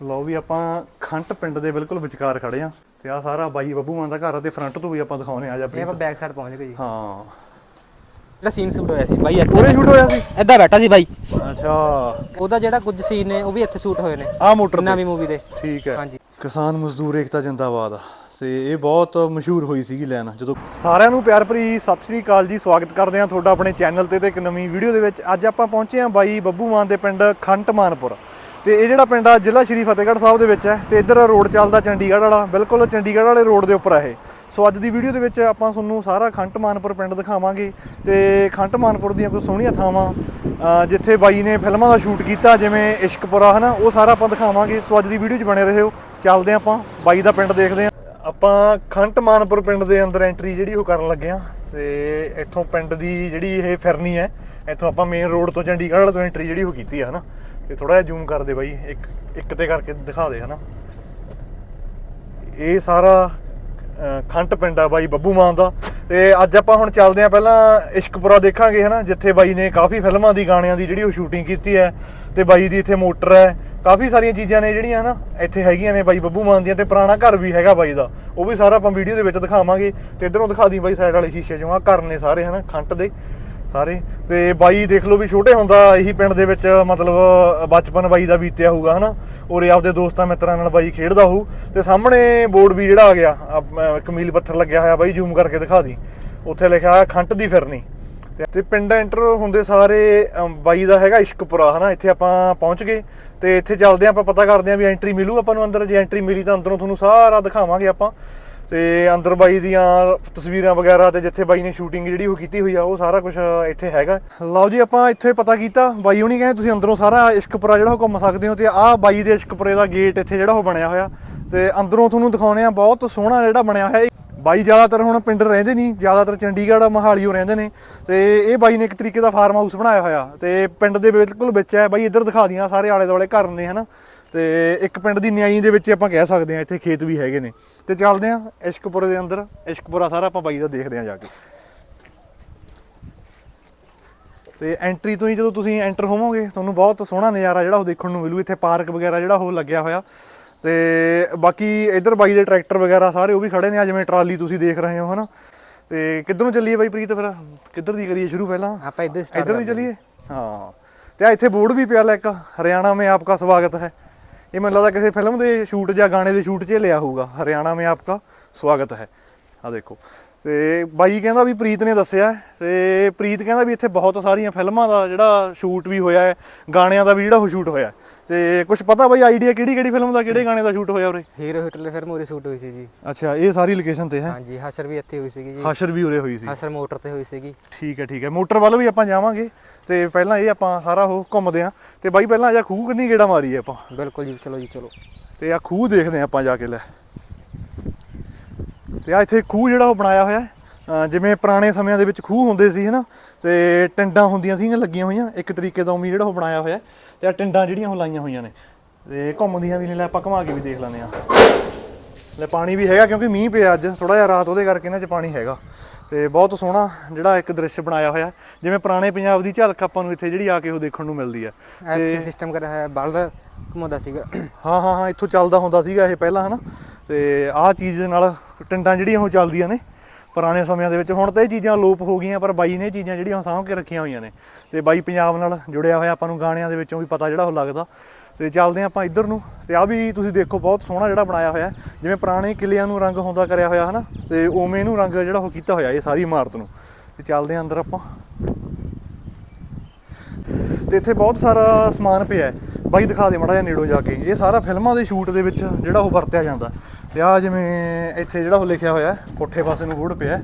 ਲਓ ਵੀ ਆਪਾਂ ਖੰਟ ਪਿੰਡ ਦੇ ਬਿਲਕੁਲ ਵਿਚਕਾਰ ਖੜੇ ਆ ਤੇ ਆ ਸਾਰਾ ਬਾਈ ਬੱਬੂ ਮਾਨ ਦਾ ਘਰ ਆ ਤੇ ਫਰੰਟ ਤੋਂ ਵੀ ਆਪਾਂ ਦਿਖਾਉਣੇ ਆ ਜਾ ਇਹ ਆਪਾਂ ਬੈਕ ਸਾਈਡ ਪਹੁੰਚ ਗਏ ਜੀ। ਹਾਂ। ਜਿਹੜਾ ਸੀਨ ਸ਼ੂਟ ਹੋਇਆ ਸੀ ਬਾਈ ਪੂਰੇ ਸ਼ੂਟ ਹੋਇਆ ਸੀ? ਇੱਦਾਂ ਬੈਠਾ ਸੀ ਬਾਈ। ਅੱਛਾ। ਉਹਦਾ ਜਿਹੜਾ ਕੁਝ ਸੀਨ ਨੇ ਉਹ ਵੀ ਇੱਥੇ ਸ਼ੂਟ ਹੋਏ ਨੇ ਆ ਮੋਟਰ ਨਵੀਂ ਮੂਵੀ ਦੇ। ਠੀਕ ਹੈ। ਹਾਂਜੀ। ਕਿਸਾਨ ਮਜ਼ਦੂਰ ਏਕਤਾ ਜਿੰਦਾਬਾਦ। ਤੇ ਇਹ ਬਹੁਤ ਮਸ਼ਹੂਰ ਹੋਈ ਸੀਗੀ ਲਾਈਨ ਜਦੋਂ ਸਾਰਿਆਂ ਨੂੰ ਪਿਆਰ ਭਰੀ ਸਤਿ ਸ੍ਰੀ ਅਕਾਲ ਜੀ ਸਵਾਗਤ ਕਰਦੇ ਹਾਂ ਤੁਹਾਡਾ ਆਪਣੇ ਚੈਨਲ ਤੇ ਤੇ ਇੱਕ ਨਵੀਂ ਵੀਡੀਓ ਦੇ ਵਿੱਚ। ਅੱਜ ਆਪਾਂ ਪਹੁੰਚੇ ਹਾਂ ਬਾਈ ਬੱਬੂ ਮਾਨ ਦੇ ਪਿੰਡ ਖੰਟ ਮਾਨਪੁਰ। ਤੇ ਇਹ ਜਿਹੜਾ ਪਿੰਡ ਆ, ਜ਼ਿਲ੍ਹਾ ਸ਼੍ਰੀ ਫਤਿਹਗੜ੍ਹ ਸਾਹਿਬ ਦੇ ਵਿੱਚ ਹੈ ਤੇ ਇੱਧਰ ਰੋਡ ਚੱਲਦਾ ਚੰਡੀਗੜ੍ਹ ਵਾਲਾ, ਬਿਲਕੁਲ ਚੰਡੀਗੜ੍ਹ ਵਾਲੇ ਰੋਡ ਦੇ ਉੱਪਰ ਆ ਇਹ। ਸੋ ਅੱਜ ਦੀ ਵੀਡੀਓ ਦੇ ਵਿੱਚ ਆਪਾਂ ਤੁਹਾਨੂੰ ਸਾਰਾ ਖੰਟ ਮਾਨਪੁਰ ਪਿੰਡ ਦਿਖਾਵਾਂਗੇ ਤੇ ਖੰਟ ਮਾਨਪੁਰ ਦੀਆਂ ਕੁਝ ਸੋਹਣੀਆਂ ਥਾਵਾਂ ਜਿੱਥੇ ਬਾਈ ਨੇ ਫਿਲਮਾਂ ਦਾ ਸ਼ੂਟ ਕੀਤਾ, ਜਿਵੇਂ ਇਸ਼ਕਪੁਰਾ, ਹਨਾ, ਉਹ ਸਾਰਾ ਆਪਾਂ ਦਿਖਾਵਾਂਗੇ। ਸੋ ਅੱਜ ਦੀ ਵੀਡੀਓ 'ਚ ਬਣੇ ਰਹੋ। ਚੱਲਦੇ ਹਾਂ ਆਪਾਂ, ਬਾਈ ਦਾ ਪਿੰਡ ਦੇਖਦੇ ਹਾਂ। ਆਪਾਂ ਖੰਟ ਮਾਨਪੁਰ ਪਿੰਡ ਦੇ ਅੰਦਰ ਐਂਟਰੀ ਜਿਹੜੀ ਉਹ ਕਰਨ ਲੱਗੇ ਆ ਤੇ ਇੱਥੋਂ ਪਿੰਡ ਦੀ ਜਿਹੜੀ ਇਹ ਫਿਰਨੀ ਹੈ, ਇੱਥੋਂ ਆਪਾਂ ਮੇਨ ਰੋਡ ਤੋਂ ਚੰਡੀਗੜ੍ਹ ਤੋਂ ਐਂਟਰੀ ਜਿਹੜੀ ਉਹ ਕੀਤੀ ਹੈ ਹਨਾ। ਤੇ ਥੋੜਾ ਜਿਹਾ ਜ਼ੂਮ ਕਰ ਦੇ ਬਾਈ, ਇੱਕ ਇੱਕ ਤੇ ਕਰਕੇ ਦਿਖਾ ਦੇ, ਹਨਾ। ਇਹ ਸਾਰਾ ਖੰਟ ਪਿੰਡ ਆ ਬਾਈ, ਬੱਬੂ ਮਾਨ ਦਾ। ਤੇ ਅੱਜ ਆਪਾਂ ਹੁਣ ਚੱਲਦੇ ਆ ਪਹਿਲਾਂ ਇਸ਼ਕਪੁਰਾ ਦੇਖਾਂਗੇ, ਹਨਾ, ਜਿੱਥੇ ਬਾਈ ਨੇ ਕਾਫੀ ਫਿਲਮਾਂ ਦੀ, ਗਾਣਿਆਂ ਦੀ ਜਿਹੜੀ ਉਹ ਸ਼ੂਟਿੰਗ ਕੀਤੀ ਹੈ। ਤੇ ਬਾਈ ਦੀ ਇੱਥੇ ਮੋਟਰ ਹੈ। ਕਾਫੀ ਸਾਰੀਆਂ ਚੀਜ਼ਾਂ ਨੇ ਜਿਹੜੀਆਂ, ਹਨਾ, ਇੱਥੇ ਹੈਗੀਆਂ ਨੇ ਬਾਈ, ਬੱਬੂ ਮਾਨ ਦੀਆਂ ਤੇ ਪੁਰਾਣਾ ਘਰ ਵੀ ਹੈਗਾ ਬਾਈ ਦਾ। ਉਹ ਵੀ ਸਾਰਾ ਆਪਾਂ ਵੀਡੀਓ ਦੇ ਵਿੱਚ ਦਿਖਾਵਾਂਗੇ। ਤੇ ਇਧਰੋਂ ਦਿਖਾ ਦੀ ਬਾਈ ਸਾਈਡ ਵਾਲੇ ਸ਼ੀਸ਼ੇ ਚੋਂ। ਆ ਘਰ ਨੇ ਸਾਰੇ, ਹਨਾ ਖੰਟ ਦੇ। ਸਾਰੇ। ਤੇ ਬਾਈ ਦੇਖ ਲਓ ਵੀ ਛੋਟੇ ਹੁੰਦਾ, ਇਹੀ ਪਿੰਡ ਦੇ ਵਿੱਚ ਮਤਲਬ ਬਚਪਨ ਬਾਈ ਦਾ ਬੀਤਿਆ ਹੋਊਗਾ, ਹਨਾ? ਔਰ ਆਪਦੇ ਦੋਸਤਾਂ ਮਿੱਤਰਾਂ ਨਾਲ ਬਾਈ ਖੇਡਦਾ ਹੋਊ। ਤੇ ਸਾਹਮਣੇ ਬੋਰਡ ਵੀ ਜਿਹੜਾ ਆ ਗਿਆ ਆਪ- ਮੀਲ ਪੱਥਰ ਲੱਗਿਆ ਹੋਇਆ ਬਾਈ, ਜ਼ੂਮ ਕਰਕੇ ਦਿਖਾ ਦੀ। ਉੱਥੇ ਲਿਖਿਆ ਹੋਇਆ, ਖੰਟ ਦੀ ਫਿਰਨੀ। ਤੇ- ਪਿੰਡ ਐਂਟਰ ਹੁੰਦੇ ਸਾਰੇ ਬਾਈ ਦਾ ਹੈਗਾ ਇਸ਼ਕਪੁਰਾ, ਹਨਾ? ਇੱਥੇ ਆਪਾਂ ਪਹੁੰਚ ਗਏ। ਤੇ ਇੱਥੇ ਚੱਲਦੇ ਹਾਂ ਆਪਾਂ ਪਤਾ ਕਰਦੇ ਹਾਂ ਵੀ ਐਂਟਰੀ ਮਿਲੂ ਆਪਾਂ ਨੂੰ ਅੰਦਰ। ਜੇ ਐਂਟਰੀ ਮਿਲੀ ਤਾਂ ਅੰਦਰੋਂ ਤੁਹਾਨੂੰ ਸਾਰਾ ਦਿਖਾਵਾਂਗੇ ਆਪਾਂ। ਤੇ ਅੰਦਰ ਬਾਈ ਦੀਆਂ ਤਸਵੀਰਾਂ ਵਗੈਰਾ ਤੇ ਜਿੱਥੇ ਬਾਈ ਨੇ ਸ਼ੂਟਿੰਗ ਜਿਹੜੀ ਉਹ ਕੀਤੀ ਹੋਈ ਆ, ਉਹ ਸਾਰਾ ਕੁਝ ਇੱਥੇ ਹੈਗਾ। ਲਓ ਜੀ, ਆਪਾਂ ਇੱਥੇ ਪਤਾ ਕੀਤਾ, ਬਾਈ ਹੁਣੀ ਕਹਿੰਦੇ ਤੁਸੀਂ ਅੰਦਰੋਂ ਸਾਰਾ ਇਸ਼ਕਪੁਰਾ ਜਿਹੜਾ ਉਹ ਘੁੰਮ ਸਕਦੇ ਹੋ ਤੇ ਆਹ ਬਾਈ ਦੇ ਇਸ਼ਕਪੁਰੇ ਦਾ ਗੇਟ ਇੱਥੇ ਜਿਹੜਾ ਉਹ ਬਣਿਆ ਹੋਇਆ। ਤੇ ਅੰਦਰੋਂ ਤੁਹਾਨੂੰ ਦਿਖਾਉਣੇ ਆ, ਬਹੁਤ ਸੋਹਣਾ ਜਿਹੜਾ ਬਣਿਆ ਹੋਇਆ। ਬਾਈ ਜ਼ਿਆਦਾਤਰ ਹੁਣ ਪਿੰਡ ਰਹਿੰਦੇ ਨਹੀਂ, ਜ਼ਿਆਦਾਤਰ ਚੰਡੀਗੜ੍ਹ ਮਹਾਲੀ ਉਹ ਰਹਿੰਦੇ ਨੇ। ਤੇ ਇਹ ਬਾਈ ਨੇ ਇੱਕ ਤਰੀਕੇ ਦਾ ਫਾਰਮ ਹਾਊਸ ਬਣਾਇਆ ਹੋਇਆ। ਤੇ ਪਿੰਡ ਦੇ ਬਿਲਕੁਲ ਵਿੱਚ ਹੈ। ਬਾਈ ਇੱਧਰ ਦਿਖਾ ਦੀਆਂ ਸਾਰੇ ਆਲੇ ਦੁਆਲੇ ਘਰ ਨੇ, ਹਨਾ? ਤੇ ਇੱਕ ਪਿੰਡ ਦੀ ਨਿਆਈ ਦੇ ਵਿੱਚ ਆਪਾਂ ਕਹਿ ਸਕਦੇ ਹਾਂ ਇੱਥੇ ਖੇਤ ਵੀ ਹੈਗੇ ਨੇ। ਤੇ ਚੱਲਦੇ ਹਾਂ ਇਸ਼ਕਪੁਰੇ ਦੇ ਅੰਦਰ। ਇਸ਼ਕਪੁਰਾ ਸਾਰਾ ਆਪਾਂ ਬਾਈ ਦਾ ਦੇਖਦੇ ਹਾਂ ਜਾ ਕੇ। ਤੇ ਐਂਟਰੀ ਤੋਂ ਹੀ ਜਦੋਂ ਤੁਸੀਂ ਐਂਟਰ ਹੋਵੋਗੇ ਤੁਹਾਨੂੰ ਬਹੁਤ ਸੋਹਣਾ ਨਜ਼ਾਰਾ ਜਿਹੜਾ ਉਹ ਦੇਖਣ ਨੂੰ ਮਿਲੂ। ਇੱਥੇ ਪਾਰਕ ਵਗੈਰਾ ਜਿਹੜਾ ਉਹ ਲੱਗਿਆ ਹੋਇਆ। ਤੇ ਬਾਕੀ ਇਧਰ ਬਾਈ ਦੇ ਟਰੈਕਟਰ ਵਗੈਰਾ ਸਾਰੇ ਉਹ ਵੀ ਖੜੇ ਨੇ ਆ ਜਿਵੇਂ ਟਰਾਲੀ ਤੁਸੀਂ ਦੇਖ ਰਹੇ ਹੋ ਹਨਾ? ਤੇ ਕਿੱਧਰੋਂ ਚੱਲੀਏ ਬਾਈ ਪ੍ਰੀਤ ਫਿਰ? ਕਿੱਧਰ ਦੀ ਕਰੀਏ ਸ਼ੁਰੂ ਪਹਿਲਾਂ? ਆਪਾਂ ਇੱਧਰ ਸਟਾਰਟ ਇੱਧਰ ਦੀ ਚੱਲੀਏ? ਹਾਂ। ਤੇ ਆ ਇੱਥੇ ਬੋਰਡ ਵੀ ਪਿਆ ਲੈ ਇੱਕ। ਹਰਿਆਣਾ ਮੇਂ ਆਪਕਾ ਸਵਾਗਤ ਹੈ। ਇਹ ਮੈਨੂੰ ਲੱਗਦਾ ਕਿਸੇ ਫਿਲਮ ਦੇ ਸ਼ੂਟ ਜਾਂ ਗਾਣੇ ਦੇ ਸ਼ੂਟ 'ਚ ਲਿਆ ਹੋਊਗਾ। ਹਰਿਆਣਾ ਮੇਂ ਆਪਕਾ ਸਵਾਗਤ ਹੈ। ਆ ਦੇਖੋ। ਤੇ ਬਾਈ ਕਹਿੰਦਾ ਵੀ ਪ੍ਰੀਤ ਨੇ ਦੱਸਿਆ, ਤੇ ਪ੍ਰੀਤ ਕਹਿੰਦਾ ਵੀ ਇੱਥੇ ਬਹੁਤ ਸਾਰੀਆਂ ਫਿਲਮਾਂ ਦਾ ਜਿਹੜਾ ਸ਼ੂਟ ਵੀ ਹੋਇਆ ਹੈ, ਗਾਣਿਆਂ ਦਾ ਵੀ ਜਿਹੜਾ ਉਹ ਸ਼ੂਟ ਹੋਇਆ ਤੇ ਕੁਝ ਪਤਾ ਬਾਈ ਆਈਡੀਆ ਕਿਹੜੀ ਕਿਹੜੀ ਫਿਲਮ ਦਾ ਕਿਹੜੇ ਗਾਣੇ ਦਾ ਸ਼ੂਟ ਹੋਇਆ ਉਰੇ? ਹੀਰੋ ਹਿਟਲਰ ਫਿਰ ਮੂਰੀ ਸ਼ੂਟ ਹੋਈ ਸੀ ਜੀ। ਅੱਛਾ ਇਹ ਸਾਰੀ ਲੋਕੇਸ਼ਨ ਤੇ ਹੈ? ਹਾਂਜੀ ਹਸ਼ਰ ਵੀ ਇੱਥੇ ਹੋਈ ਸੀਗੀ ਜੀ। ਹਾਸ਼ਰ ਵੀ ਉਰੇ ਹੋਈ ਸੀ। ਹਸ਼ਰ ਮੋਟਰ ਤੇ ਹੋਈ ਸੀਗੀ। ਠੀਕ ਹੈ ਠੀਕ ਹੈ। ਮੋਟਰ ਵੱਲ ਵੀ ਆਪਾਂ ਜਾਵਾਂਗੇ ਤੇ ਪਹਿਲਾਂ ਇਹ ਆਪਾਂ ਸਾਰਾ ਉਹ ਘੁੰਮਦੇ ਆਂ ਤੇ ਬਾਈ ਪਹਿਲਾਂ ਜਾ ਖੂਹ ਕਿੰਨੀ ਗੇੜਾ ਮਾਰੀ ਆਪਾਂ? ਬਿਲਕੁਲ ਜੀ ਚਲੋ ਜੀ ਚਲੋ। ਤੇ ਆ ਖੂਹ ਦੇਖਦੇ ਆਂ ਆਪਾਂ ਜਾ ਕੇ ਲੈ। ਤੇ ਆ ਇੱਥੇ ਖੂਹ ਜਿਹੜਾ ਉਹ ਬਣਾਇਆ ਹੋਇਆ ਹੈ, ਜਿਵੇਂ ਪੁਰਾਣੇ ਸਮਿਆਂ ਦੇ ਵਿੱਚ ਖੂਹ ਹੁੰਦੇ ਸੀ ਹਨਾ? ਤੇ ਟਿੰਡਾਂ ਹੁੰਦੀਆਂ ਸੀਗੀਆਂ ਲੱਗੀਆਂ ਹੋਈਆਂ। ਇੱਕ ਤਰੀਕੇ ਦਾ ਉਮੀ ਜਿਹੜਾ ਉਹ ਬਣਾਇਆ ਹੋਇਆ ਤੇ ਆ ਟਿੰਡਾਂ ਜਿਹੜੀਆਂ ਉਹ ਲਾਈਆਂ ਹੋਈਆਂ ਨੇ। ਤੇ ਘੁੰਮਦੀਆਂ ਵੀ ਨੇ ਲੈ ਆਪਾਂ ਘੁਮਾ ਕੇ ਵੀ ਦੇਖ ਲੈਂਦੇ ਆ ਲੈ ਪਾਣੀ ਵੀ ਹੈਗਾ ਕਿਉਂਕਿ ਮੀਂਹ ਪਿਆ ਅੱਜ ਥੋੜਾ ਜਿਹਾ ਰਾਤ ਉਹਦੇ ਕਰਕੇ ਇਹਨਾਂ 'ਚ ਪਾਣੀ ਹੈਗਾ। ਤੇ ਬਹੁਤ ਸੋਹਣਾ ਜਿਹੜਾ ਇੱਕ ਦ੍ਰਿਸ਼ ਬਣਾਇਆ ਹੋਇਆ। ਜਿਵੇਂ ਪੁਰਾਣੇ ਪੰਜਾਬ ਦੀ ਝਲਕ ਆਪਾਂ ਨੂੰ ਇੱਥੇ ਜਿਹੜੀ ਆ ਕੇ ਉਹ ਦੇਖਣ ਨੂੰ ਮਿਲਦੀ ਆ ਇੱਥੇ ਸਿਸਟਮ ਕਰਿਆ ਹੋਇਆ ਬਲਦ ਘੁਮਾਉਂਦਾ ਸੀਗਾ। ਹਾਂ ਹਾਂ ਹਾਂ ਇੱਥੋਂ ਚੱਲਦਾ ਹੁੰਦਾ ਸੀਗਾ ਇਹ ਪਹਿਲਾਂ ਹਨਾ। ਤੇ ਆਹ ਚੀਜ਼ ਦੇ ਨਾਲ ਟਿੰਡਾਂ ਜਿਹੜੀਆਂ ਉਹ ਚੱਲਦੀਆਂ ਨੇ। ਪੁਰਾਣੇ ਸਮਿਆਂ ਦੇ ਵਿੱਚ ਹੁਣ ਤਾਂ ਇਹ ਚੀਜ਼ਾਂ ਲੋਪ ਹੋ ਗਈਆਂ, ਪਰ ਬਾਈ ਨੇ ਇਹ ਚੀਜ਼ਾਂ ਜਿਹੜੀਆਂ ਉਹ ਸਾਂਭ ਕੇ ਰੱਖੀਆਂ ਹੋਈਆਂ ਨੇ। ਤੇ ਬਾਈ ਪੰਜਾਬ ਨਾਲ ਜੁੜਿਆ ਹੋਇਆ ਆਪਾਂ ਨੂੰ ਗਾਣਿਆਂ ਦੇ ਵਿੱਚੋਂ ਵੀ ਪਤਾ ਜਿਹੜਾ ਉਹ ਲੱਗਦਾ। ਤੇ ਚੱਲਦੇ ਹਾਂ ਆਪਾਂ ਇੱਧਰ ਨੂੰ। ਤੇ ਆ ਵੀ ਤੁਸੀਂ ਦੇਖੋ, ਬਹੁਤ ਸੋਹਣਾ ਜਿਹੜਾ ਬਣਾਇਆ ਹੋਇਆ ਜਿਵੇਂ ਪੁਰਾਣੇ ਕਿਲਿਆਂ ਨੂੰ ਰੰਗ ਹੁੰਦਾ ਕਰਿਆ ਹੋਇਆ, ਹਨਾ? ਤੇ ਉਵੇਂ ਇਹਨੂੰ ਰੰਗ ਜਿਹੜਾ ਉਹ ਕੀਤਾ ਹੋਇਆ ਇਹ ਸਾਰੀ ਇਮਾਰਤ ਨੂੰ। ਤੇ ਚੱਲਦੇ ਹਾਂ ਅੰਦਰ ਆਪਾਂ। ਤੇ ਇੱਥੇ ਬਹੁਤ ਸਾਰਾ ਸਮਾਨ ਪਿਆ ਹੈ। ਬਾਈ ਦਿਖਾ ਦੇ ਮੜਾ ਜਿਹਾ ਨੇੜੋਂ ਜਾ ਕੇ। ਇਹ ਸਾਰਾ ਫਿਲਮਾਂ ਦੇ ਸ਼ੂਟ ਦੇ ਵਿੱਚ ਜਿਹੜਾ ਉਹ ਵਰਤਿਆ ਜਾਂਦਾ। ਤੇ ਆ ਜਿਵੇਂ ਇੱਥੇ ਜਿਹੜਾ ਉਹ ਲਿਖਿਆ ਹੋਇਆ ਪੁੱਠੇ ਪਾਸੇ ਨੂੰ ਬੋਰਡ ਪਿਆ।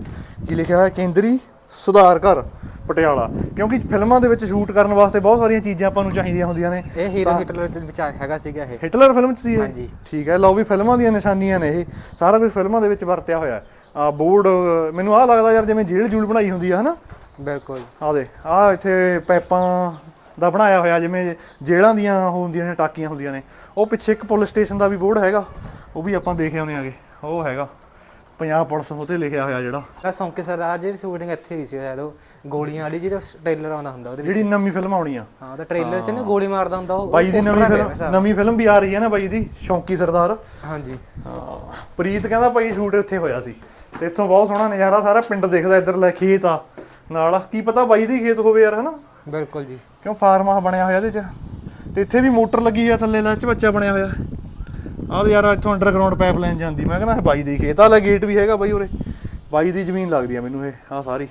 ਕੀ ਲਿਖਿਆ ਹੋਇਆ ਕੇਂਦਰੀ ਸੁਧਾਰ ਘਰ ਪਟਿਆਲਾ। ਕਿਉਂਕਿ ਫਿਲਮਾਂ ਦੇ ਵਿੱਚ ਸ਼ੂਟ ਕਰਨ ਵਾਸਤੇ ਬਹੁਤ ਸਾਰੀਆਂ ਚੀਜ਼ਾਂ ਆਪਾਂ ਨੂੰ ਚਾਹੀਦੀਆਂ ਹੁੰਦੀਆਂ ਨੇ। ਇਹ ਹੀਰੋ ਹਿਟਲਰ ਦੇ ਵਿੱਚ ਹੈਗਾ ਸੀਗਾ ਇਹ। ਹਿਟਲਰ ਫਿਲਮ ਚ ਸੀ ਇਹ? ਹਾਂਜੀ। ਠੀਕ ਹੈ ਲਓ ਵੀ ਫਿਲਮਾਂ ਦੀਆਂ ਨਿਸ਼ਾਨੀਆਂ ਨੇ ਇਹ। ਸਾਰਾ ਕੁਝ ਫਿਲਮਾਂ ਦੇ ਵਿੱਚ ਵਰਤਿਆ ਹੋਇਆ ਆ ਬੋਰਡ ਮੈਨੂੰ ਆਹ ਲੱਗਦਾ ਯਾਰ ਜਿਵੇਂ ਜੇਲ੍ਹ ਜੂਲ ਬਣਾਈ ਹੁੰਦੀ ਆ ਹਨਾ? ਬਿਲਕੁਲ। ਆ ਦੇ ਆ ਇੱਥੇ ਪੈਪਾਂ ਦਾ ਬਣਾਇਆ ਹੋਇਆ ਜਿਵੇਂ ਜੇਲ੍ਹਾਂ ਦੀਆਂ ਉਹ ਹੁੰਦੀਆਂ ਨੇ ਟਾਕੀਆਂ ਹੁੰਦੀਆਂ ਨੇ ਉਹ ਪਿੱਛੇ ਇੱਕ ਪੁਲਿਸ ਸਟੇਸ਼ਨ ਦਾ ਵੀ ਬੋਰਡ ਹੈਗਾ ਉਹ ਵੀ ਆਪਾਂ ਦੇਖ ਆਉਂਦੇ ਆਗੇ ਉਹ ਹੈਗਾ ਪੰਜਾਬ ਪੁਲਿਸ ਉਹਤੇ ਲਿਖਿਆ ਹੋਇਆ ਜਿਹੜਾ। ਆ ਸੌਂਕੇ ਸਰਦਾਰ ਜਿਹੜੀ ਸ਼ੂਟਿੰਗ ਇੱਥੇ ਹੋਈ ਸੀ ਸ਼ਾਇਦ ਉਹ ਗੋਲੀਆਂ ਵਾਲੀ ਜਿਹੜਾ ਟ੍ਰੇਲਰ ਆਉਂਦਾ ਹੁੰਦਾ ਉਹਦੇ ਵਿੱਚ। ਜਿਹੜੀ ਨਵੀਂ ਫਿਲਮ ਆਉਣੀ ਆ। ਹਾਂ ਉਹਦਾ ਟ੍ਰੇਲਰ 'ਚ ਨਾ ਗੋਲੀ ਮਾਰਦਾ ਹੁੰਦਾ ਉਹ ਬਾਈ ਦੀ ਨਵੀਂ ਫਿਲਮ ਨਵੀਂ ਫਿਲਮ ਵੀ ਆ ਰਹੀ ਹੈ ਨਾ ਬਾਈ ਦੀ ਸ਼ੌਂਕੀ ਸਰਦਾਰ। ਹਾਂਜੀ। ਹਾਂ, ਪ੍ਰੀਤ ਕਹਿੰਦਾ ਭਾਈ ਸ਼ੂਟ ਉੱਥੇ ਹੋਇਆ ਸੀ ਤੇ ਇੱਥੋਂ ਬਹੁਤ ਸੋਹਣਾ ਨਜ਼ਾਰਾ ਸਾਰਾ ਪਿੰਡ ਦਿਖਦਾ ਇੱਧਰ ਲੈ ਖੇਤ ਆ ਨਾਲ। ਕੀ ਪਤਾ ਬਾਈ ਦੀ ਖੇਤ ਹੋਵੇ ਯਾਰ ਹਨਾ? ਬਿਲਕੁਲ ਜੀ। ਕਿਉਂ ਫਾਰਮ ਆ ਬਣਿਆ ਹੋਇਆ ਇਹਦੇ ਚ? ਤੇ ਇੱਥੇ ਵੀ ਮੋਟਰ ਲੱਗੀ ਆ ਥੱਲੇ ਲੱਚ ਬੱਚਾ ਬਣਿਆ ਹੋਇਆ। ਆਹ ਯਾਰ ਇੱਥੋਂ ਅੰਡਰਗਰਾਉਂਡ ਪਾਈਪਲਾਈਨ ਜਾਂਦੀ ਮੈਂ ਕਹਿੰਦਾ ਬਾਈ ਦੀ ਖੇਤ ਵਾਲਾ ਗੇਟ ਵੀ ਹੈਗਾ ਬਾਈ ਉਰੇ। ਬਾਈ ਦੀ ਜ਼ਮੀਨ ਲੱਗਦੀ ਆ ਮੈਨੂੰ ਇਹ ਆ ਸਾਰੀ।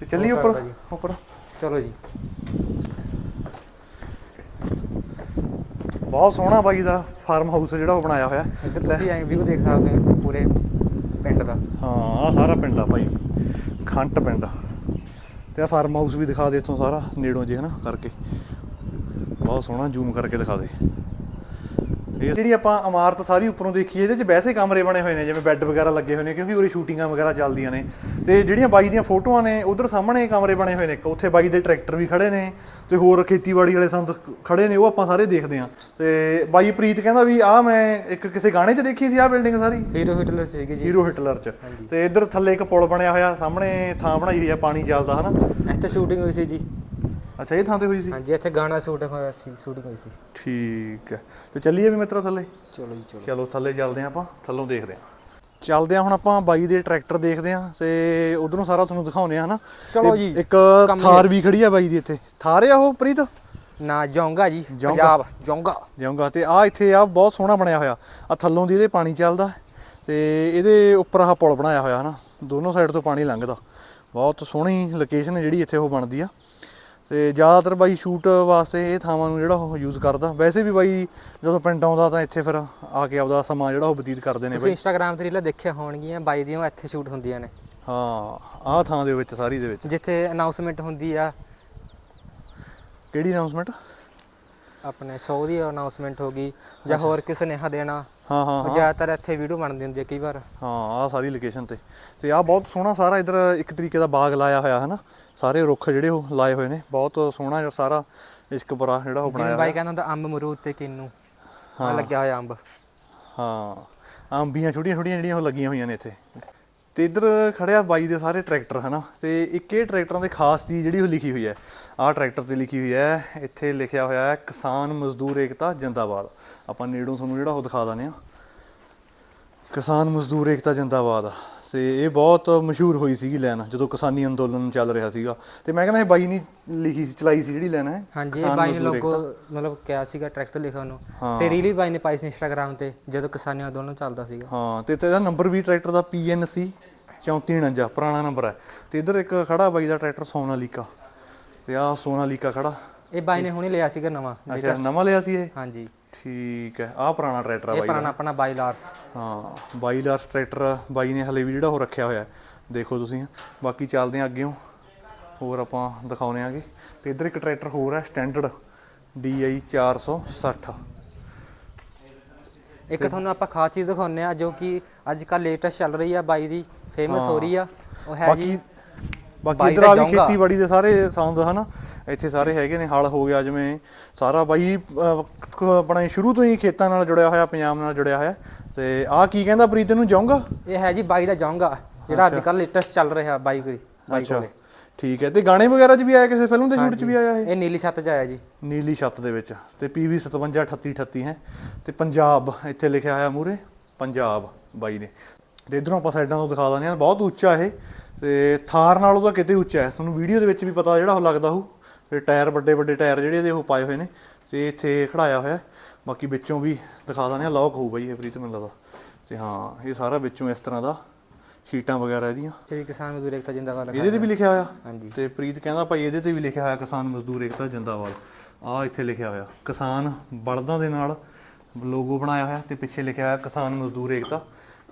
ਤੇ ਚੱਲੀ ਉੱਪਰ। ਉੱਪਰ। ਚਲੋ ਜੀ। ਬਹੁਤ ਸੋਹਣਾ ਬਾਈ ਦਾ ਫਾਰਮ ਹਾਊਸ ਜਿਹੜਾ ਉਹ ਬਣਾਇਆ ਹੋਇਆ। ਇੱਧਰ ਤੁਸੀਂ ਐਂ ਵੀਊ ਦੇਖ ਸਕਦੇ ਹੋ ਪੂਰੇ ਪਿੰਡ ਦਾ। ਹਾਂ ਆ ਸਾਰਾ ਪਿੰਡ ਆ ਭਾਈ ਖੰਟ ਪਿੰਡ। ਤੇ ਆ ਫਾਰਮ ਹਾਊਸ ਵੀ ਦਿਖਾ ਦੇ ਇੱਥੋਂ ਸਾਰਾ, ਨੇੜੋਂ ਜੇ ਹਨਾ, ਕਰਕੇ। ਬਹੁਤ ਸੋਹਣਾ ਜ਼ੂਮ ਕਰਕੇ ਦਿਖਾ ਦੇ। ਇਹ ਜਿਹੜੀ ਆਪਾਂ ਇਮਾਰਤ ਸਾਰੀ ਉੱਪਰੋਂ ਦੇਖੀ ਇਹਦੇ 'ਚ ਵੈਸੇ ਕਮਰੇ ਬਣੇ ਹੋਏ ਨੇ ਜਿਵੇਂ ਬੈੱਡ ਵਗੈਰਾ ਲੱਗੇ ਹੋਏ ਨੇ ਕਿਉਂਕਿ ਉਰੇ ਸ਼ੂਟਿੰਗਾਂ ਵਗੈਰਾ ਚੱਲਦੀਆਂ ਨੇ। ਤੇ ਜਿਹੜੀਆਂ ਬਾਈ ਦੀਆਂ ਫੋਟੋਆਂ ਨੇ ਉਧਰ ਸਾਹਮਣੇ ਕਮਰੇ ਬਣੇ ਹੋਏ ਨੇ। ਇੱਕ ਉੱਥੇ ਬਾਈ ਦੇ ਟਰੈਕਟਰ ਵੀ ਖੜੇ ਨੇ ਤੇ ਹੋਰ ਖੇਤੀਬਾੜੀ ਵਾਲੇ ਸੰਦ ਖੜੇ ਨੇ ਉਹ ਆਪਾਂ ਸਾਰੇ ਦੇਖਦੇ ਆਂ ਤੇ ਬਾਈ ਪ੍ਰੀਤ ਕਹਿੰਦਾ ਵੀ ਆਹ ਮੈਂ ਇੱਕ ਕਿਸੇ ਗਾਣੇ 'ਚ ਦੇਖੀ ਸੀ ਆਹ ਬਿਲਡਿੰਗ ਸਾਰੀ? ਹੀਰੋ ਹਿਟਲਰ ਸੀਗੇ ਜੀ। ਹੀਰੋ ਹਿਟਲਰ ਚ। ਤੇ ਇੱਧਰ ਥੱਲੇ ਇੱਕ ਪੁਲ ਬਣਿਆ ਹੋਇਆ ਸਾਹਮਣੇ ਥਾਂ ਬਣਾਈ ਹੋਈ ਆ ਪਾਣੀ ਚੱਲਦਾ ਹਨਾ? ਇੱਥੇ ਸ਼ੂਟਿੰਗ ਹੋਈ ਸੀ ਜੀ। ਅੱਛਾ ਇਹ ਥਾਂ ਤੇ ਹੋਈ ਸੀ? ਹਾਂਜੀ ਇੱਥੇ ਗਾਣਾ ਸ਼ੂਟਿੰਗ ਹੋਇਆ ਸੀ ਸ਼ੂਟਿੰਗ ਹੋਈ ਸੀ। ਠੀਕ ਹੈ। ਤੇ ਚੱਲੀਏ ਵੀ ਮਿੱਤਰੋ ਥੱਲੇ? ਚਲੋ ਜੀ ਚਲੋ। ਚਲੋ ਥੱਲੇ ਚੱਲਦੇ ਆਂ ਆਪਾਂ। ਥੱਲੋਂ ਦੇਖਦੇ ਆਂ ਚੱਲਦੇ ਆਂ ਹੁਣ ਆਪਾਂ ਬਾਈ ਦੇ ਟਰੈਕਟਰ ਦੇਖਦੇ ਆਂ ਤੇ ਉਧਰੋਂ ਸਾਰਾ ਤੁਹਾਨੂੰ ਦਿਖਾਉਂਦੇ ਆਂ ਹਨਾ? ਚਲੋ ਜੀ, ਇੱਕ ਥਾਰ ਵੀ ਖੜੀ ਆ ਬਾਈ ਦੀ ਇੱਥੇ। ਥਾਰ ਆ ਉਹ ਪ੍ਰੀਤ? ਨਾ ਜੋਂਗਾ ਜੀ ਜੌਂਗਾ। ਪੰਜਾਬ ਜੋਂਗਾ। ਜਾਊਂਗਾ ਤੇ ਆ ਇੱਥੇ ਆ ਬਹੁਤ ਸੋਹਣਾ ਬਣਿਆ ਹੋਇਆ। ਆ ਥੱਲੋਂ ਦੀ ਇਹਦੇ ਪਾਣੀ ਚੱਲਦਾ। ਤੇ ਇਹਦੇ ਉੱਪਰ ਆਹ ਪੁਲ ਬਣਾਇਆ ਹੋਇਆ ਹਨਾ? ਦੋਨੋਂ ਸਾਈਡ ਤੋਂ ਪਾਣੀ ਲੰਘਦਾ। ਬਹੁਤ ਸੋਹਣੀ ਲੋਕੇਸ਼ਨ ਹੈ ਜਿਹੜੀ ਇੱਥੇ ਉਹ ਬਣਦੀ ਆ। ਤੇ ਜ਼ਿਆਦਾਤਰ ਬਾਈ ਸ਼ੂਟ ਵਾਸਤੇ ਇਹ ਥਾਵਾਂ ਨੂੰ ਜਿਹੜਾ ਉਹ ਯੂਜ਼ ਕਰਦਾ। ਵੈਸੇ ਵੀ ਬਾਈ ਜਦੋਂ ਪਿੰਡ ਆਉਂਦਾ ਤਾਂ ਇੱਥੇ ਫਿਰ ਆ ਕੇ ਆਪਦਾ ਸਮਾਂ ਜਿਹੜਾ ਉਹ ਬਤੀਤ ਕਰਦੇ ਨੇ ਤੁਸੀਂ ਬਾਈ। ਇੰਸਟਾਗ੍ਰam ਤੇ ਰੀਲਾਂ ਦੇਖਿਆ ਹੋਣਗੀਆਂ ਬਾਈ ਦੀਆਂ ਇੱਥੇ ਸ਼ੂਟ ਹੁੰਦੀਆਂ ਨੇ। ਹਾਂ ਆਹ ਥਾਂ ਦੇ ਵਿੱਚ ਸਾਰੀ ਦੇ ਵਿੱਚ। ਜਿੱਥੇ ਅਨਾਉਂਸਮੈਂਟ ਹੁੰਦੀ ਆ। ਕਿਹੜੀ ਅਨਾਉਂਸਮੈਂਟ ਆਪਣੇ 100 ਦੀ ਅਨਾਉਂਸਮੈਂਟ ਹੋ ਗਈ ਜਾਂ ਹੋਰ ਕਿਸੇ ਸੁਨੇਹਾ ਦੇਣਾ। ਹਾਂ ਹਾਂ ਜ਼ਿਆਦਾਤਰ ਇੱਥੇ ਵੀਡੀਓ ਬਣਦੀ ਹੁੰਦੀ ਹੈ ਕਈ ਵਾਰ। ਹਾਂ ਆਹ ਸਾਰੀ ਲੋਕੇਸ਼ਨ ਤੇ। ਤੇ ਆਹ ਬਹੁਤ ਸੋਹਣਾ ਸਾਰਾ ਇਧਰ ਇੱਕ ਤਰੀਕੇ ਦਾ ਬਾਗ ਲਾਇਆ ਹੋਇਆ ਹੈ ਨਾ ਸਾਰੇ ਰੁੱਖ ਜਿਹੜੇ ਉਹ ਲਾਏ ਹੋਏ ਨੇ ਬਹੁਤ ਸੋਹਣਾ ਜਿਹਾ ਸਾਰਾ ਇਸ਼ਕਪੁਰਾ ਜਿਹੜਾ ਉਹ ਬਣਾਇਆ ਬਾਈ ਹੋਇਆ। ਕਹਿੰਦਾ ਹੁੰਦਾ ਅੰਬ ਅਮਰੂਦ ਤੇ ਕਿੰਨੂ। ਹਾਂ। ਲੱਗਿਆ ਹੋਇਆ ਅੰਬ। ਹਾਂ ਅੰਬੀਆਂ ਛੋਟੀਆਂ ਛੋਟੀਆਂ ਜਿਹੜੀਆਂ ਉਹ ਲੱਗੀਆਂ ਹੋਈਆਂ ਨੇ ਇੱਥੇ। ਤੇ ਇੱਧਰ ਖੜਿਆ ਬਾਈ ਦੇ ਸਾਰੇ ਟਰੈਕਟਰ ਹਨਾ? ਤੇ ਇੱਕ ਇਹ ਟਰੈਕਟਰਾਂ ਦੇ ਖਾਸ ਚੀਜ਼ ਜਿਹੜੀ ਉਹ ਲਿਖੀ ਹੋਈ ਹੈ। ਆਹ ਟਰੈਕਟਰ ਤੇ ਲਿਖੀ ਹੋਈ ਹੈ ਇੱਥੇ ਲਿਖਿਆ ਹੋਇਆ ਹੈ ਕਿਸਾਨ ਮਜ਼ਦੂਰ ਏਕਤਾ ਜਿੰਦਾਬਾਦ। ਆਪਾਂ ਨੇੜੋਂ ਤੁਹਾਨੂੰ ਜਿਹੜਾ ਉਹ ਦਿਖਾ ਦਿੰਦੇ ਆ ਕਿਸਾਨ ਮਜ਼ਦੂਰ ਏਕਤਾ ਜਿੰਦਾਬਾਦ। ਤੇ ਇਹ ਬਹੁਤ ਮਸ਼ਹੂਰ ਹੋਈ ਸੀਗੀ ਲਾਈਨ ਜਦੋਂ ਕਿਸਾਨੀ ਅੰਦੋਲਨ ਚੱਲ ਰਿਹਾ ਸੀਗਾ। ਤੇ ਮੈਂ ਕਹਿੰਦਾ ਇਹ ਬਾਈ ਨਹੀਂ ਲਿਖੀ ਸੀ ਚਲਾਈ ਸੀ ਜਿਹੜੀ ਲਾਈਨ ਹੈ ਹਾਂਜੀ ਇਹ ਕਿਸਾਨ ਬਾਈ ਨੇ ਮਜ਼ਦੂਰ ਏਕਤਾ। ਮਤਲਬ ਕਿਹਾ ਸੀਗਾ ਟਰੈਕਟਰ ਲਿਖਿਆ ਉਹਨੂੰ। ਹਾਂ। ਤੇ ਰੀਲ ਬਾਈ ਨੇ ਪਾਈ ਸੀ ਇੰਸਟਾਗ੍ਰam ਤੇ ਜਦੋਂ ਕਿਸਾਨੀ ਅੰਦੋਲਨ ਚੱਲਦਾ ਸੀਗਾ। ਹਾਂ ਤੇ ਤੇ ਇਹਦਾ ਨੰਬਰ ਵੀ ਟਰੈਕਟਰ ਦਾ PNC 3449 ਪੁਰਾਣਾ ਨੰਬਰ ਹੈ। ਤੇ ਇੱਧਰ ਇੱਕ ਖੜਾ ਬਾਈ ਦਾ ਟਰੈਕਟਰ ਸੋਨਾਲੀਕਾ। ਤੇ ਆਹ ਸੋਨਾਲੀਕਾ ਖੜਾ। ਇਹ ਬਾਈ ਨੇ ਹੁਣੇ ਲਿਆ ਸੀਗਾ ਨਵਾਂ ਅੱਛਾ ਨਵਾਂ ਲਿਆ ਸੀ ਇਹ? ਹਾਂਜੀ। ਠੀਕ ਹੈ। ਆਹ ਪੁਰਾਣਾ ਟਰੈਕਟਰ ਆ ਇਹ ਬਾਈ ਪੁਰਾਣਾ ਆਪਣਾ ਬਾਈ ਲਾਰਸ ਹਾਂ ਬਾਈ ਲਾਰਸ ਟਰੈਕਟਰ ਬਾਈ ਨੇ ਹਲੇ ਵੀ ਜਿਹੜਾ ਉਹ ਰੱਖਿਆ ਹੋਇਆ। ਦੇਖੋ ਤੁਸੀਂ। ਬਾਕੀ ਚੱਲਦੇ ਆ ਅੱਗੇੋਂ ਹੋਰ ਆਪਾਂ ਦਿਖਾਉਨੇ ਆਂਗੇ ਤੇ ਇੱਧਰ ਇੱਕ ਟਰੈਕਟਰ ਹੋਰ ਹੈ ਸਟੈਂਡਰਡ DI 460 ਇੱਕ ਤੁਹਾਨੂੰ ਆਪਾਂ ਖਾਸ ਚੀਜ਼ ਦਿਖਾਉਂਦੇ ਆ ਜੋ ਕਿ ਅੱਜ ਕੱਲ ਲੇਟੈਸਟ ਚੱਲ ਰਹੀ ਆ ਬਾਈ ਦੀ ਫੇਮਸ ਹੋ। ਰਹੀ ਆ। ਉਹ ਹੈ ਜੀ ਬਾਕੀ ਇਧਰ ਆ ਵੀ। ਖੇਤੀਬਾੜੀ ਦੇ ਸਾਰੇ ਸੰਦ ਹਨਾ? ਇੱਥੇ ਸਾਰੇ ਹੈਗੇ ਨੇ ਹਲ ਹੋ ਗਿਆ ਜਿਵੇਂ ਸਾਰਾ ਬਾਈ ਆਪਣਾ ਸ਼ੁਰੂ ਤੋਂ ਹੀ ਖੇਤਾਂ ਨਾਲ ਜੁੜਿਆ ਹੋਇਆ ਪੰਜਾਬ ਨਾਲ ਜੁੜਿਆ ਹੋਇਆ। ਤੇ ਆਹ ਕੀ ਕਹਿੰਦਾ ਪ੍ਰੀਤ ਨੂੰ ਜਾਊਂਗਾ? ਇਹ ਹੈ ਜੀ ਬਾਈ ਦਾ ਜਾਊਂਗਾ ਜਿਹੜਾ ਅੱਜ ਕੱਲ ਲੇਟੈਸਟ ਚੱਲ ਰਿਹਾ ਬਾਈ ਕੋਈ ਬਾਈ ਅੱਛਾ। ਕੋਲੇ। ਠੀਕ ਹੈ ਤੇ ਗਾਣੇ ਵਗੈਰਾ 'ਚ ਵੀ ਆਇਆ ਕਿਸੇ ਫਿਲਮ ਦੇ ਸ਼ੂਟ 'ਚ ਵੀ ਆਇਆ ਇਹ? ਇਹ ਨੀਲੀ ਛੱਤ 'ਚ ਆਇਆ ਜੀ। ਨੀਲੀ ਛੱਤ ਦੇ ਵਿੱਚ ਤੇ PV 573838 ਹੈ। ਤੇ ਪੰਜਾਬ ਇੱਥੇ ਲਿਖਿਆ ਹੋਇਆ ਮੂਰੇ ਪੰਜਾਬ ਬਾਈ ਨੇ। ਤੇ ਇਧਰੋਂ ਆਪਾਂ ਸਾਈਡਾਂ ਤੋਂ ਦਿਖਾ ਦਿੰਦੇ ਆ ਬਹੁਤ ਉੱਚਾ ਇਹ ਤੇ ਥਾਰ ਨਾਲੋਂ ਤਾਂ ਕਿਤੇ ਉੱਚਾ ਹੈ। ਤੁਹਾਨੂੰ ਵੀਡੀਓ ਦੇ ਵਿੱਚ ਵੀ ਪਤਾ ਜਿਹੜਾ ਉਹ ਲੱਗਦਾ ਹੋਊ। ਤੇ ਟਾਇਰ ਵੱਡੇ ਵੱਡੇ ਟਾਇਰ ਜਿਹੜੇ ਇਹਦੇ ਉਹ ਪਾਏ ਹੋਏ ਨੇ ਤੇ ਇੱਥੇ ਖੜਾਇਆ ਹੋਇਆ। ਬਾਕੀ ਵਿੱਚੋਂ ਵੀ ਦਿਖਾ ਆ ਲੌਕ ਹੋਊ ਬਾਈ ਇਹ ਪ੍ਰੀਤ ਮੈਨੂੰ ਲੱਗਦਾ। ਤੇ ਹਾਂ ਇਹ ਸਾਰਾ ਵਿੱਚੋਂ ਇਸ ਤਰ੍ਹਾਂ ਦਾ ਸ਼ੀਟਾਂ ਵਗੈਰਾ ਇਹਦੀਆਂ। ਸ਼੍ਰੀ ਕਿਸਾਨ ਮਜ਼ਦੂਰ ਏਕਤਾ ਜਿੰਦਾਬਾਦ ਲਿਖਿਆ ਇਹਦੇ ਤੇ ਵੀ ਲਿਖਿਆ ਹੋਇਆ? ਹਾਂਜੀ। ਤੇ ਪ੍ਰੀਤ ਕਹਿੰਦਾ ਭਾਈ ਇਹਦੇ ਤੇ ਵੀ ਲਿਖਿਆ ਹੋਇਆ ਕਿਸਾਨ ਮਜ਼ਦੂਰ ਏਕਤਾ ਜਿੰਦਾਬਾਦ। ਆ ਇੱਥੇ ਲਿਖਿਆ ਹੋਇਆ ਕਿਸਾਨ ਬਲਦਾਂ ਦੇ ਨਾਲ ਲੋਗੋ ਬਣਾਇਆ ਹੋਇਆ ਤੇ ਪਿੱਛੇ ਲਿਖਿਆ ਹੋਇਆ ਕਿਸਾਨ ਮਜ਼ਦੂਰ ਏਕਤਾ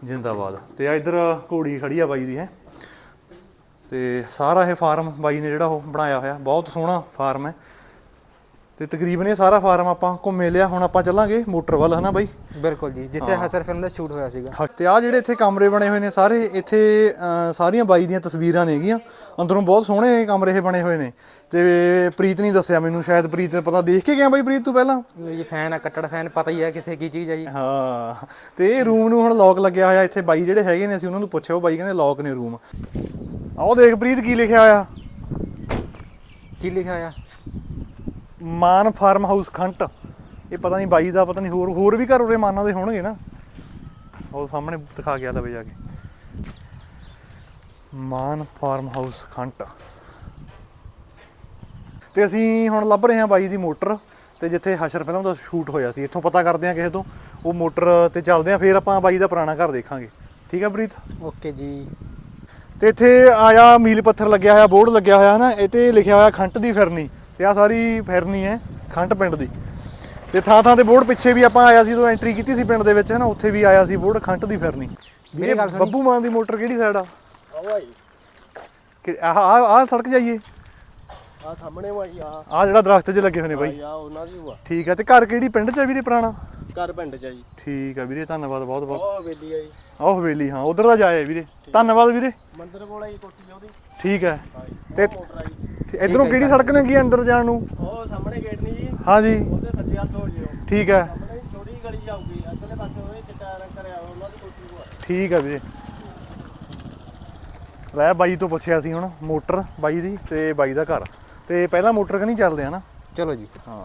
ਜਿੰਦਾਬਾਦ। ਤੇ ਆ ਇਧਰ ਘੋੜੀ ਖੜੀ ਆ ਬਾਈ ਦੀ ਹੈ। ਤੇ ਸਾਰਾ ਇਹ ਫਾਰਮ ਬਾਈ ਨੇ ਜਿਹੜਾ ਉਹ ਬਣਾਇਆ ਹੋਇਆ ਬਹੁਤ ਸੋਹਣਾ ਫਾਰਮ ਹੈ। ਤੇ ਤਕਰੀਬਨ ਇਹ ਸਾਰਾ ਫਾਰਮ ਆਪਾਂ ਘੁੰਮੇ ਲਿਆ ਹੁਣ ਆਪਾਂ ਚੱਲਾਂਗੇ ਮੋਟਰ ਵੱਲ ਹਨਾ ਬਾਈ? ਬਿਲਕੁਲ ਜੀ ਜਿੱਥੇ ਹਸਰ ਫਿਲਮ ਦਾ ਸ਼ੂਟ ਹੋਇਆ ਸੀਗਾ। ਤੇ ਆ ਜਿਹੜੇ ਇੱਥੇ ਕਮਰੇ ਬਣੇ ਹੋਏ ਨੇ ਸਾਰੇ ਇੱਥੇ ਸਾਰੀਆਂ ਬਾਈ ਦੀਆਂ ਤਸਵੀਰਾਂ ਨੇਗੀਆਂ ਅੰਦਰੋਂ ਬਹੁਤ ਸੋਹਣੇ ਕਮਰੇ ਇਹ ਬਣੇ ਹੋਏ ਨੇ। ਤੇ ਪ੍ਰੀਤ ਨਹੀਂ ਦੱਸਿਆ ਮੈਨੂੰ ਸ਼ਾਇਦ ਪ੍ਰੀਤ ਨੇ ਪਤਾ ਦੇਖ ਕੇ ਗਿਆ ਬਾਈ ਪ੍ਰੀਤ ਤੂੰ ਪਹਿਲਾਂ? ਜੀ ਫੈਨ ਆ ਕੱਟੜ ਫੈਨ ਪਤਾ ਹੀ ਹੈ ਕਿੱਥੇ ਕੀ ਚੀਜ਼ ਹੈ ਜੀ। ਹਾਂ ਤੇ ਇਹ ਰੂਮ ਨੂੰ ਹੁਣ ਲੌਕ ਲੱਗਿਆ ਹੋਇਆ ਇੱਥੇ ਬਾਈ ਜਿਹੜੇ ਹੈਗੇ ਨੇ ਅਸੀਂ ਉਹਨਾਂ ਨੂੰ ਉਹ ਬਾਈ ਕਹਿੰਦੇ ਲੌਕ ਨੇ ਰੂਮ ਆਹ ਦੇਖ ਪ੍ਰੀਤ ਕੀ ਲਿਖਿਆ ਹੋਇਆ। ਕੀ ਲਿਖਿਆ ਹੋਇਆ? Maan farm house Khant. ਇਹ ਪਤਾ ਨਹੀਂ ਬਾਈ ਦਾ ਪਤਾ ਨਹੀਂ ਹੋਰ ਹੋਰ ਵੀ ਘਰ ਉਰੇ ਮਾਨਾਂ ਦੇ ਹੋਣਗੇ ਨਾ। ਉਹ ਸਾਹਮਣੇ ਦਿਖਾ ਗਿਆ ਲਵੇ ਜਾ ਕੇ। ਮਾਨ ਫਾਰਮ ਹਾਊਸ ਖੰਟ। ਤੇ ਅਸੀਂ ਹੁਣ ਲੱਭ ਰਹੇ ਹਾਂ ਬਾਈ ਦੀ ਮੋਟਰ ਤੇ ਜਿੱਥੇ ਹਸ਼ਰ ਫਿਲਮ ਦਾ ਸ਼ੂਟ ਹੋਇਆ ਸੀ ਇੱਥੋਂ ਪਤਾ ਕਰਦੇ ਹਾਂ ਕਿਸੇ ਤੋਂ। ਉਹ ਮੋਟਰ ਤੇ ਚੱਲਦੇ ਹਾਂ ਫਿਰ ਆਪਾਂ ਬਾਈ ਦਾ ਪੁਰਾਣਾ ਘਰ ਦੇਖਾਂਗੇ। ਠੀਕ ਆ ਪ੍ਰੀਤ? ਓਕੇ ਜੀ। ਤੇ ਇੱਥੇ ਆਇਆ ਮੀਲ ਪੱਥਰ ਲੱਗਿਆ ਹੋਇਆ ਬੋਰਡ ਲੱਗਿਆ ਹੋਇਆ ਨਾ ਇਹ ਤੇ ਲਿਖਿਆ ਹੋਇਆ ਖੰਟ ਦੀ ਫਿਰਨੀ ਤੇ ਆ ਸਾਰੀ ਫਿਰਨੀ ਹੈ ਖੰਟ ਪਿੰਡ ਦੀ। ਤੇ ਥਾਂ ਥਾਂ ਤੇ ਬੋਰਡ ਪਿੱਛੇ ਵੀ ਆਪਾਂ ਆਇਆ ਸੀ ਜਦੋਂ ਐਂਟਰੀ ਕੀਤੀ ਸੀ ਪਿੰਡ ਦੇ ਵਿੱਚ ਹੈ ਨਾ ਉੱਥੇ ਵੀ ਆਇਆ ਸੀ ਬੋਰਡ ਖੰਟ ਦੀ ਫਿਰਨੀ। ਸੁਣੀ? ਬੱਬੂ ਮਾਨ ਦੀ ਮੋਟਰ ਕਿਹੜੀ ਸਾਈਡ ਆ? ਆ ਆਹ ਆਹ ਆਹ ਸੜਕ ਜਾਈਏ ਆ ਸਾਹਮਣੇ ਭਾਈ ਆ ਆਹ। ਜਿਹੜਾ ਦਰਖਤ 'ਚ ਲੱਗੇ ਹੋਏ ਨੇ ਬਾਈ। ਆ ਉਹਨਾਂ ਦੀ ਹੋਆ ਠੀਕ ਹੈ ਤੇ ਘਰ ਕਿਹੜੀ ਪਿੰਡ 'ਚ ਆ ਵੀਰੇ ਪੁਰਾਣਾ? ਘਰ ਪਿੰਡ ਚ ਆ ਜੀ। ਠੀਕ ਹੈ ਵੀਰੇ ਧੰਨਵਾਦ ਬਹੁਤ ਬਹੁਤ। ਉਹ ਬੇਲੀ ਆ ਜੀ। ਆਹ ਹਵੇਲੀ ਹਾਂ ਉਧਰ ਦਾ ਜਾਇਆ ਵੀਰੇ। ਧੰਨਵਾਦ ਵੀਰੇ। ਮੰਦਿਰ ਕੋਲ ਆ ਜੀ ਕੋਠੀ ਆ ਉਹਦੀ। ਠੀਕ ਹੈ ਹਾਂ ਜੀ ਤੇ ਆ ਜੀ। ਇਧਰੋਂ ਕਿਹੜੀ ਸੜਕ ਨੇ ਕੀ ਅੰਦਰ ਜਾਣ ਨੂੰ? ਉਹ ਸਾਹਮਣੇ ਗੇਟ ਨਹੀਂ ਜੀ। ਹਾਂਜੀ ਉਹਦੇ ਸੱਜੇ ਹੱਥ ਹੋ ਜਿਓ। ਠੀਕ ਹੈ ਸਾਹਮਣੇ ਛੋਟੀ ਗਲੀ ਜਾਊਗੀ। ਅਸਲੇ ਪਾਸੇ ਉਹਦੇ ਚਿੱਟਾ ਰੰਗ ਕਰਿਆ ਹੋਇਆ, ਉਹਨਾਂ ਦੀ ਕੋਠੀ ਹੋਆ ਠੀਕ ਹੈ ਵੀਰੇ। ਲੈ ਬਾਈ ਤੋਂ ਪੁੱਛਿਆ ਸੀ ਹੁਣ ਮੋਟਰ ਬਾਈ ਦੀ ਤੇ ਬਾਈ ਦਾ ਘਰ। ਤੇ ਪਹਿਲਾਂ ਮੋਟਰ ਕਨੀ ਚੱਲਦੇ ਆ ਨਾ ਚਲੋ ਜੀ। ਹਾਂ।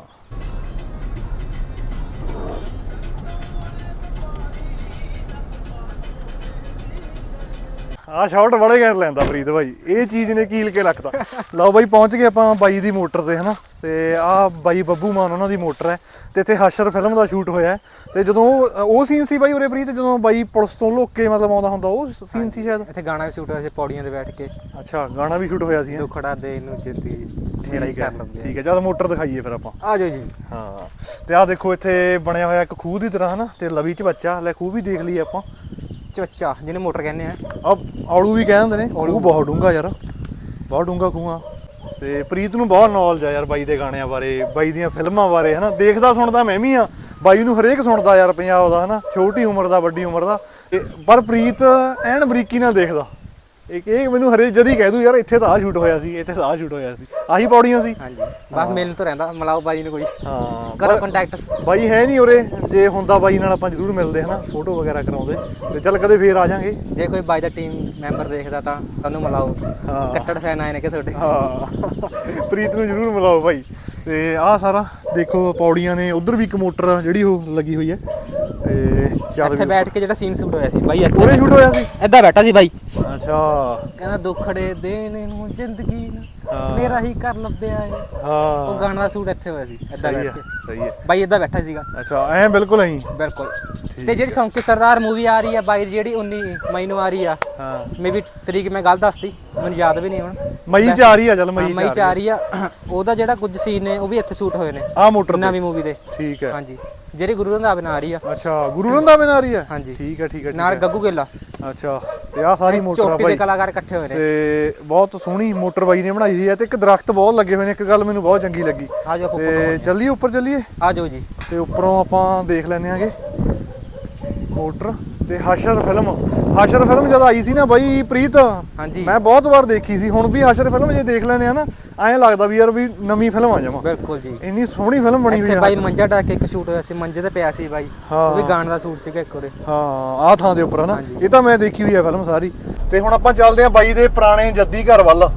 ਆ ਸ਼ਾਟ ਬੜੇ ਘੈਂਟ ਲੈਂਦਾ ਫਰੀਦ ਬਾਈ ਇਹ ਚੀਜ਼ ਨੇ ਕੀਲ ਕੇ ਰੱਖਦਾ ਲਓ ਬਾਈ ਪਹੁੰਚ ਗਏ ਆਪਾਂ ਬਾਈ ਦੀ ਮੋਟਰ ਤੇ ਹਨਾ? ਤੇ ਆ ਬਾਈ ਬੱਬੂ ਮਾਨ ਉਹਨਾਂ ਦੀ ਮੋਟਰ ਹੈ। ਤੇ ਇੱਥੇ ਹਸ਼ਰ ਫਿਲਮ ਦਾ ਸ਼ੂਟ ਹੋਇਆ ਤੇ ਜਦੋਂ ਉਹ- ਸੀਨ ਸੀ ਬਾਈ ਉਰੇ ਪ੍ਰੀਤ ਜਦੋਂ ਬਾਈ ਪੁਲਿਸ ਤੋਂ ਲੁੱਕ ਕੇ ਮਤਲਬ ਆਉਂਦਾ ਹੁੰਦਾ ਉਹ ਸੀਨ ਸੀ ਸ਼ਾਇਦ? ਇੱਥੇ ਗਾਣਾ ਵੀ ਸ਼ੂਟ ਹੋਇਆ ਸੀ ਪੌੜੀਆਂ ਤੇ ਬੈਠ ਕੇ। ਅੱਛਾ ਗਾਣਾ ਵੀ ਸ਼ੂਟ ਹੋਇਆ ਸੀ? ਦੁਖੜਾ ਦੇ ਨੂੰ ਜਿੱਤੀ ਮੇਰਾ ਹੀ ਕਰ ਲੰਬਿਆ ਠੀਕ ਹੈ ਜਦ ਮੋਟਰ ਦਿਖਾਈਏ ਫਿਰ ਆਪਾਂ। ਆ ਜਾਓ ਜੀ। ਹਾਂ। ਤੇ ਆਹ ਦੇਖੋ ਇੱਥੇ ਬਣਿਆ ਹੋਇਆ ਇੱਕ ਖੂਹ ਦੀ ਤਰ੍ਹਾਂ ਹਨਾ? ਤੇ ਲਵੀ ਚ ਬੱਚਾ ਲੈ ਖੂਹ ਵੀ ਦੇਖ ਲਈਏ ਆਪਾਂ। ਚਵੱਚਾ ਜਿਹਨੇ ਮੋਟਰ ਕਹਿੰਦੇ ਆ। ਆ ਆਲੂ ਵੀ ਕਹਿੰਦੇ ਨੇ ਖੂਹ ਬਹੁਤ ਡੂੰਗਾ ਯਾਰ ਬਹੁਤ ਡੂੰਗਾ ਖੂਹ ਆ। ਤੇ ਪ੍ਰੀਤ ਨੂੰ ਬਹੁਤ ਨੌਲੇਜ ਆ ਯਾਰ ਬਾਈ ਦੇ ਗਾਣਿਆਂ ਬਾਰੇ ਬਾਈ ਦੀਆਂ ਫਿਲਮਾਂ ਬਾਰੇ ਹਨਾ। ਦੇਖਦਾ ਸੁਣਦਾ ਮੈਂ ਵੀ ਆ। ਬਾਈ ਨੂੰ ਹਰੇਕ ਸੁਣਦਾ ਯਾਰ ਪੰਜਾਬ ਦਾ ਹਨਾ। ਛੋਟੀ ਉਮਰ ਦਾ ਵੱਡੀ ਉਮਰ ਦਾ। ਪਰ ਪ੍ਰੀਤ ਐਨ ਬਰੀਕੀ ਨਾਲ ਦੇਖਦਾ। ਇੱਕ ਇਹ ਮੈਨੂੰ ਹਰੇ ਜਦ ਕਹਿ ਦੂ ਯਾਰ ਇੱਥੇ ਤਾਂ ਆ ਸ਼ੂਟ ਹੋਇਆ ਸੀ ਇੱਥੇ ਤਾਂ ਆ ਸ਼ੂਟ ਹੋਇਆ ਸੀ ਆਹੀ ਪੌੜੀਆਂ ਸੀ। ਹਾਂਜੀ। ਬਸ ਮਿਲਣ ਤੋਂ ਰਹਿੰਦਾ ਮਲਾਓ ਬਾਈ ਨੂੰ ਕੋਈ। ਹਾਂ ਕਰੋ ਕੰਟੈਕਟ ਬਾਈ ਹੈ ਨਹੀਂ ਉਰੇ ਜੇ ਹੁੰਦਾ ਬਾਈ ਨਾਲ ਆਪਾਂ ਜ਼ਰੂਰ ਮਿਲਦੇ ਹਨਾ ਫੋਟੋ ਵਗੈਰਾ ਕਰਾਉਂਦੇ। ਤੇ ਚੱਲ ਕਦੇ ਫੇਰ ਆ ਜਾਾਂਗੇ। ਜੇ ਕੋਈ ਬਾਈ ਦਾ ਟੀਮ ਮੈਂਬਰ ਦੇਖਦਾ ਤਾਂ ਤੁਹਾਨੂੰ ਮਿਲਾਓ। ਹਾਂ। ਕੱਟੜ ਫੈਨ ਆਏ ਨੇ ਕਿ ਤੁਹਾਡੇ। ਹਾਂ। ਪ੍ਰੀਤ ਨੂੰ ਜ਼ਰੂਰ ਮਿਲਾਓ ਭਾਈ ਤੇ ਆਹ ਸਾਰਾ ਦੇਖੋ ਪੌੜੀਆਂ ਨੇ ਉਧਰ ਵੀ ਇੱਕ ਮੋਟਰ ਜਿਹੜੀ ਉਹ ਲੱਗੀ ਹੋਈ ਹੈ। ਤੇ ਚੱਲ ਇੱਥੇ ਵੀ- ਬੈਠ ਕੇ ਜਿਹੜਾ ਸੀਨ ਸ਼ੂਟ ਹੋਇਆ ਸੀ ਬਾਈ ਉਰੇ ਸ਼ੂਟ ਹੋਇਆ ਸੀ? ਇੱਦਾਂ ਬੈਠਾ ਸੀ ਬਾਈ। ਅੱਛਾ। ਕਹਿੰਦਾ ਦੁੱਖੜੇ ਦੇਣ ਨੂੰ ਜ਼ਿੰਦਗੀ ਨੂੰ ਹਾਂ। ਮੇਰਾ ਹੀ ਘਰ ਲੱਭਿਆ ਏ। ਉਹ ਹਾਂ ਗਾਣਾ ਦਾ ਸ਼ੂਟ ਇੱਥੇ ਹੋਇਆ ਸੀ ਇੱਦਾਂ ਸਹੀ ਬੈਠ ਹੈ ਕੇ। ਸਹੀ ਹੈ। ਬਾਈ ਇੱਦਾਂ ਬੈਠਾ ਸੀਗਾ। ਅੱਛਾ ਐ ਬਿਲਕੁਲ ਐਂ। ਬਿਲਕੁਲ। ਤੇ ਜਿਹੜੀ ਸੌਂਕੀ ਸਰਦਾਰ ਮੂਵੀ ਆ ਰਹੀ ਆ ਬਾਈ ਦੀ ਜਿਹੜੀ 19 ਮਈ ਨੂੰ ਆ ਰਹੀ ਆ ਹਾਂ। ਮੇਬੀ ਤਰੀਕ ਮੈਂ ਗੱਲ ਦੱਸਤੀ ਮੈਨੂੰ ਯਾਦ ਵੀ ਨਹੀਂ ਹੁਣ। ਮਈ ਚ ਆ ਰਹੀ ਆ ਚੱਲ ਮਈ ਚ ਮਈ ਚ ਆ ਰਹੀ ਆ। ਉਹਦਾ ਜਿਹੜਾ ਕੁਝ ਸੀਨ ਨੇ ਉਹ ਵੀ ਇੱਥੇ ਸ਼ੂਟ ਹੋਏ ਨੇ। ਆ ਮੋਟਰ ਤੇ। ਨਵੀਂ ਮੂਵੀ ਦੇ। ਠੀਕ ਹੈ। ਹਾਂਜੀ। ਜਿਹੜੀ ਗੁਰੂ ਰੰਧਾਵੇ ਨਾਲ ਆ ਰਹੀ ਆ। ਅੱਛਾ ਗੁਰੂ ਰੰਧਾਵੇ ਨਾਲ ਆ? ਰਹੀ ਹੈ ਹਾਂਜੀ। ਠੀਕ ਹੈ ਠੀਕ ਹੈ ਨਾਲ। ਗੱਗੂ ਗੇਲਾ ਅੱਛਾ ਤੇ ਆ ਸਾਰੀ ਮੋਟਰ ਆ ਚੋਟੀ ਦੇ ਕਲਾਕਾਰ ਇਕੱਠੇ ਹੋਏ ਨੇ। ਤੇ ਬਹੁਤ ਸੋਹਣੀ ਮੋਟਰ ਬਾਈ ਨੇ ਬਣਾਈ ਹੋਈ ਹੈ ਤੇ ਇੱਕ ਦਰਖਤ ਬਹੁਤ ਲੱਗੇ ਹੋਏ ਨੇ ਇੱਕ ਗੱਲ ਮੈਨੂੰ ਬਹੁਤ ਚੰਗੀ ਲੱਗੀ। ਆ ਜਾਓ ਤੇ ਚੱਲੀਏ ਉੱਪਰ ਚੱਲੀਏ? ਆ ਜਾਓ ਜੀ। ਤੇ ਉੱਪਰੋਂ ਆਪਾਂ ਦੇਖ ਲੈਨੇ ਆਂਗੇ। ਮੋਟਰ ਤੇ ਹਸ਼ਰ ਫਿਲਮ। ਹਸ਼ਰ ਫਿਲਮ ਜਦ ਆਈ ਸੀ ਨਾ ਬਾਈ ਪ੍ਰੀਤ ਹਾਂਜੀ। ਮੈਂ ਬਹੁਤ ਵਾਰ ਦੇਖੀ ਸੀ। ਹੁਣ ਵੀ ਹਸ਼ਰ ਫਿਲਮ ਜੇ ਦੇਖ ਲੈਨੇ ਆ ਨਾ ਐਂ ਲੱਗਦਾ ਵੀ ਯਾਰ ਵੀ ਨਵੀਂ ਫਿਲਮ ਆ ਜਾਵਾਂ। ਬਿਲਕੁਲ ਜੀ। ਇੰਨੀ ਸੋਹਣੀ ਫਿਲਮ ਬਣੀ ਹੋਈ ਇੱਥੇ ਹੈ ਬਾਈ ਮੰਜਾ ਢਾ ਕੇ ਇੱਕ ਸ਼ੂਟ ਹੋਇਆ ਸੀ ਮੰਜੇ ਤੇ ਪਿਆ ਸੀ ਬਾਈ। ਹਾਂ। ਉਹ ਵੀ ਗਾਣ ਦਾ ਸ਼ੂਟ ਸੀਗਾ ਇੱਕ ਉਹਦੇ। ਹਾਂ ਆਹ ਥਾਂ ਦੇ ਉੱਪਰ ਹਨਾ ਹਾਂਜੀ। ਇਹ ਤਾਂ ਮੈਂ ਦੇਖੀ ਹੋਈ ਹੈ ਫਿਲਮ ਸਾਰੀ। ਤੇ ਹੁਣ ਆਪਾਂ ਚੱਲਦੇ ਆਂ ਬਾਈ ਦੇ ਪੁਰਾਣੇ ਜੱਦੀ ਘਰ ਵੱਲ।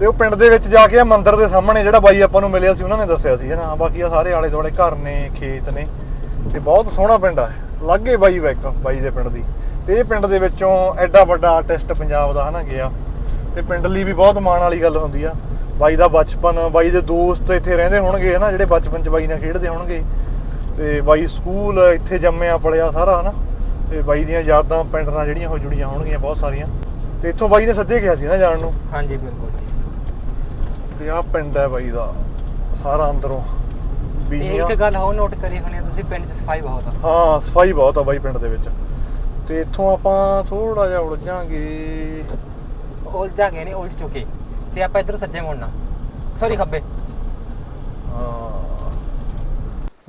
ਤੇ ਉਹ ਪਿੰਡ ਦੇ ਵਿੱਚ ਜਾ ਕੇ ਆ ਮੰਦਿਰ ਦੇ ਸਾਹਮਣੇ ਜਿਹੜਾ ਬਾਈ ਆਪਾਂ ਨੂੰ ਮਿਲਿਆ ਸੀ ਉਹਨਾਂ ਨੇ ਦੱਸਿਆ ਸੀ ਹਨਾ ਬਾਕੀ ਆ ਸਾਰੇ ਆਲੇ ਦੁਆਲੇ ਘਰ ਨੇ ਖੇਤ ਨੇ। ਤੇ ਬਹੁਤ ਸੋਹਣਾ ਪਿੰਡ ਆ। ਲੱਗੇ ਬਾਈ ਵੈਕ ਬਾਈ ਦੇ ਪਿੰਡ ਦੀ। ਤੇ ਇਹ ਪਿੰਡ ਦੇ ਵਿੱਚੋਂ ਐਡਾ ਵੱਡਾ ਆਰਟਿਸਟ ਪੰਜਾਬ ਦਾ ਹਨਾ ਗਿਆ। ਤੇ ਪਿੰਡ ਲਈ ਵੀ ਬਹੁਤ ਮਾਣ ਵਾਲੀ ਗੱਲ ਹੁੰਦੀ ਆ। ਬਾਈ ਦਾ ਬਚਪਨ ਬਾਈ ਦੇ ਦੋਸਤ ਇੱਥੇ ਰਹਿੰਦੇ ਹੋਣਗੇ ਹਨਾ ਜਿਹੜੇ ਬਚਪਨ ਚ ਬਾਈ ਨਾਲ ਖੇਡਦੇ ਹੋਣਗੇ। ਤੇ ਬਾਈ ਸਕੂਲ ਇੱਥੇ ਜੰਮਿਆ ਪਲਿਆ ਸਾਰਾ ਹਨਾ। ਤੇ ਬਾਈ ਦੀਆਂ ਯਾਦਾਂ ਪਿੰਡ ਨਾਲ ਜਿਹੜੀਆਂ ਹੋ ਜੁੜੀਆਂ ਹੋਣਗੀਆਂ ਬਹੁਤ ਸਾਰੀਆਂ। ਤੇ ਇੱਥੋਂ ਬਾਈ ਨੇ ਸੱਜੇ ਗਿਆ ਸੀ ਨਾ ਜਾਣ ਨੂੰ। ਹਾਂਜੀ ਬਿਲਕੁਲ ਜੀ। ਤੇ ਆਹ ਪਿੰਡ ਹੈ ਬਾਈ ਦਾ ਸਾਰਾ ਅੰਦਰੋਂ। ਤੇ ਬੀਹੀਆਂ ਇੱਕ ਗੱਲ ਹੋਰ ਨੋਟ ਕਰੀ ਹੋਣੀ ਆ ਤੁਸੀਂ ਪਿੰਡ 'ਚ ਸਫ਼ਾਈ ਬਹੁਤ ਆ। ਹਾਂ ਸਫ਼ਾਈ ਬਹੁਤ ਆ ਬਾਈ ਪਿੰਡ ਦੇ ਵਿੱਚ। ਤੇ ਇੱਥੋਂ ਆਪਾਂ ਥੋੜਾ ਜਿਹਾ ਉੜ ਜਾਾਂਗੇ ਉਲਝਾ ਗਏ ਨੇ ਉਲਝ ਚੁੱਕੇ। ਤੇ ਆਪਾਂ ਇਧਰ ਸੱਜੇ ਮੁੜਨਾ ਸੌਰੀ ਖੱਬੇ।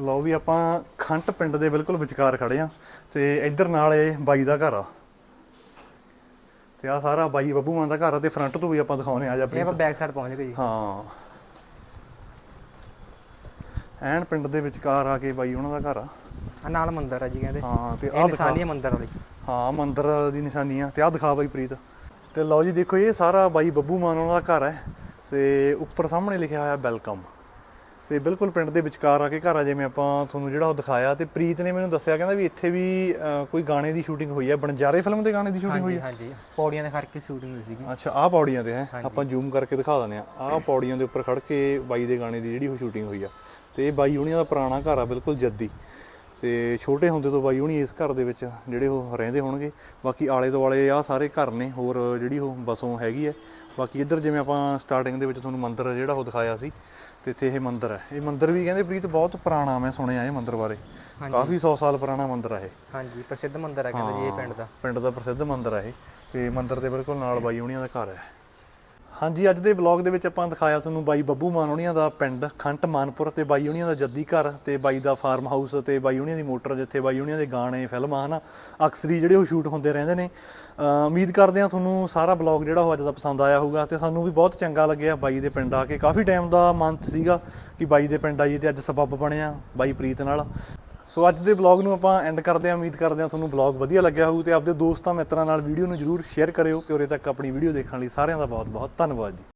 ਲਓ ਵੀ ਆਪਾਂ ਖੰਟ ਪਿੰਡ ਦੇ ਬਿਲਕੁਲ ਵਿਚਕਾਰ ਖੜੇ ਆ ਤੇ ਇੱਧਰ ਨਾਲ ਇਹ ਬਾਈ ਦਾ ਘਰ ਆ। ਤੇ ਆ ਸਾਰਾ ਬਾਈ ਬੱਬੂ ਮਾਨ ਦਾ ਘਰ ਆ ਤੇ ਫਰੰਟ ਤੋਂ ਵੀ ਆਪਾਂ ਦਿਖਾਉਨੇ ਆ ਜਾ ਇਹ ਆਪਾਂ ਬੈਕ ਸਾਈਡ ਪਹੁੰਚ ਗਏ ਜੀ। ਹਾਂ। ਐਨ ਪਿੰਡ ਦੇ ਵਿਚਕਾਰ ਆ ਕੇ ਬਾਈ ਉਹਨਾਂ ਦਾ ਘਰ ਆ। ਆ ਨਾਲ ਮੰਦਿਰ ਆ ਜੀ ਕਹਿੰਦੇ। ਹਾਂ ਤੇ ਆ ਨਿਸ਼ਾਨੀ ਦਿਖਾ ਹੈ ਮੰਦਿਰ ਵਾਲੀ। ਹਾਂ ਮੰਦਿਰ ਦੀ ਨਿਸ਼ਾਨੀ ਆ। ਤੇ ਆ ਦਿਖਾ ਬਾਈ ਪ੍ਰੀਤ। ਤੇ ਲਓ ਜੀ ਦੇਖੋ ਇਹ ਸਾਰਾ ਬਾਈ ਬੱਬੂ ਮਾਨ ਉਹਨਾਂ ਦਾ ਘਰ ਹੈ ਤੇ ਉੱਪਰ ਸਾਹਮਣੇ ਲਿਖਿਆ ਹੋਇਆ ਵੈਲਕਮ। ਤੇ ਬਿਲਕੁਲ ਪਿੰਡ ਦੇ ਵਿਚਕਾਰ ਆ ਕੇ ਘਰ ਆ ਜਿਵੇਂ ਆਪਾਂ ਤੁਹਾਨੂੰ ਜਿਹੜਾ ਉਹ ਦਿਖਾਇਆ ਤੇ ਪ੍ਰੀਤ ਨੇ ਮੈਨੂੰ ਦੱਸਿਆ ਕਹਿੰਦਾ ਵੀ ਇੱਥੇ ਵੀ ਕੋਈ ਗਾਣੇ ਦੀ ਸ਼ੂਟਿੰਗ ਹੋਈ ਹੈ ਬਣਜਾਰੇ ਫਿਲਮ ਦੇ ਗਾਣੇ ਦੀ ਸ਼ੂਟਿੰਗ ਹੋਈ ਹੈ? ਹਾਂਜੀ ਪੌੜੀਆਂ ਦੇ ਖੜ ਕੇ ਸ਼ੂਟਿੰਗ ਹੋਈ ਸੀਗੀ। ਅੱਛਾ ਆਹ ਪੌੜੀਆਂ ਤੇ ਹੈ। ਆਪਾਂ ਜ਼ੂਮ ਕਰਕੇ ਦਿਖਾ ਦਿੰਦੇ ਆ ਆਹ ਪੌੜੀਆਂ ਦੇ ਉੱਪਰ ਖੜ ਕੇ ਬਾਈ ਦੇ ਗਾਣੇ ਦੀ ਜਿਹੜੀ ਉਹ ਸ਼ੂਟਿੰਗ ਹੋਈ ਆ। ਤੇ ਇਹ ਬਾਈ ਹੁਣੀਆਂ ਦਾ ਪੁਰਾਣਾ ਘਰ ਆ ਬਿਲਕੁਲ ਜੱਦੀ। ਤੇ ਛੋਟੇ ਹੁੰਦੇ ਤੋਂ ਬਾਈ ਹੁਣੀ ਇਸ ਘਰ ਦੇ ਵਿੱਚ ਜਿਹੜੇ ਉਹ ਰਹਿੰਦੇ ਹੋਣਗੇ। ਬਾਕੀ ਆਲੇ ਦੁਆਲੇ ਆ ਸਾਰੇ ਘਰ ਨੇ ਹੋਰ ਜਿਹੜੀ ਉਹ ਬਸੋਂ ਹੈਗੀ ਹੈ। ਬਾਕੀ ਇੱਧਰ ਜਿਵੇਂ ਆਪਾਂ ਸਟਾਰਟਿੰਗ ਦੇ ਵਿੱਚ ਤੁਹਾਨੂੰ ਮੰਦਿਰ ਜਿਹੜਾ ਉਹ ਦਿਖਾਇਆ ਸੀ ਤੇ ਇੱਥੇ ਇਹ ਮੰਦਿਰ ਹੈ। ਇਹ ਮੰਦਿਰ ਵੀ ਕਹਿੰਦੇ ਪ੍ਰੀਤ ਬਹੁਤ ਪੁਰਾਣਾ ਮੈਂ ਸੁਣਿਆ ਇਹ ਮੰਦਿਰ ਬਾਰੇ। ਕਾਫੀ 100 ਸਾਲ ਪੁਰਾਣਾ ਮੰਦਿਰ ਹੈ ਇਹ। ਹਾਂਜੀ ਪ੍ਰਸਿੱਧ ਮੰਦਿਰ ਆ ਕਹਿੰਦੇ ਜੀ ਇਹ ਪਿੰਡ ਦਾ। ਪਿੰਡ ਦਾ ਪ੍ਰਸਿੱਧ ਮੰਦਿਰ ਹੈ ਇਹ। ਤੇ ਮੰਦਿਰ ਦੇ ਬਿਲਕੁਲ ਨਾਲ ਬਾਈ ਹੁਣੀਆਂ ਦਾ ਘਰ ਹੈ। ਹਾਂਜੀ, ਅੱਜ ਦੇ ਵਲੌਗ ਦੇ ਵਿੱਚ ਆਪਾਂ ਦਿਖਾਇਆ ਤੁਹਾਨੂੰ ਬਾਈ ਬੱਬੂ ਮਾਨ ਹੁਣੀਆਂ ਦਾ ਪਿੰਡ ਖੰਟ ਮਾਨਪੁਰ ਤੇ ਬਾਈ ਹੁਣੀਆਂ ਦਾ ਜੱਦੀ ਘਰ ਤੇ ਬਾਈ ਦਾ ਫਾਰਮ ਹਾਊਸ ਤੇ ਬਾਈ ਹੁਣੀਆਂ ਦੀ ਮੋਟਰ ਜਿੱਥੇ ਬਾਈ ਹੁਣੀਆਂ ਦੇ ਗਾਣੇ ਫਿਲਮਾਂ ਹਨਾ? ਅਕਸਰੀ ਜਿਹੜੇ ਉਹ ਸ਼ੂਟ ਹੁੰਦੇ ਰਹਿੰਦੇ ਨੇ। ਉਮੀਦ ਕਰਦੇ ਹਾਂ ਤੁਹਾਨੂੰ ਸਾਰਾ ਵਲੌਗ ਜਿਹੜਾ ਉਹ ਅੱਜ ਦਾ ਪਸੰਦ ਆਇਆ ਹੋਊਗਾ ਤੇ ਸਾਨੂੰ ਵੀ ਬਹੁਤ ਚੰਗਾ ਲੱਗਿਆ ਬਾਈ ਦੇ ਪਿੰਡ ਆ ਕੇ। ਕਾਫੀ ਟਾਈਮ ਦਾ ਮੰਤ ਸੀਗਾ ਕਿ ਬਾਈ ਦੇ ਪਿੰਡ ਆਈਏ ਤੇ ਅੱਜ ਸਬੱਬ ਬਣਿਆ ਬਾਈ ਪ੍ਰੀਤ ਨਾਲ। ਸੋ ਅੱਜ ਦੇ ਵਲੌਗ ਨੂੰ ਆਪਾਂ ਐਂਡ ਕਰਦੇ ਹਾਂ, ਉਮੀਦ ਕਰਦੇ ਹਾਂ ਤੁਹਾਨੂੰ ਵਲੌਗ ਵਧੀਆ ਲੱਗਿਆ ਹੋਊ ਤੇ ਆਪਦੇ ਦੋਸਤਾਂ ਮਿੱਤਰਾਂ ਨਾਲ ਵੀਡੀਓ ਨੂੰ ਜਰੂਰ ਸ਼ੇਅਰ ਕਰਿਓ ਕਿ ਉਰੇ ਤੱਕ ਆਪਣੀ ਵੀਡੀਓ ਦੇਖਣ ਲਈ ਸਾਰਿਆਂ ਦਾ ਬਹੁਤ ਬਹੁਤ ਧੰਨਵਾਦ ਜੀ।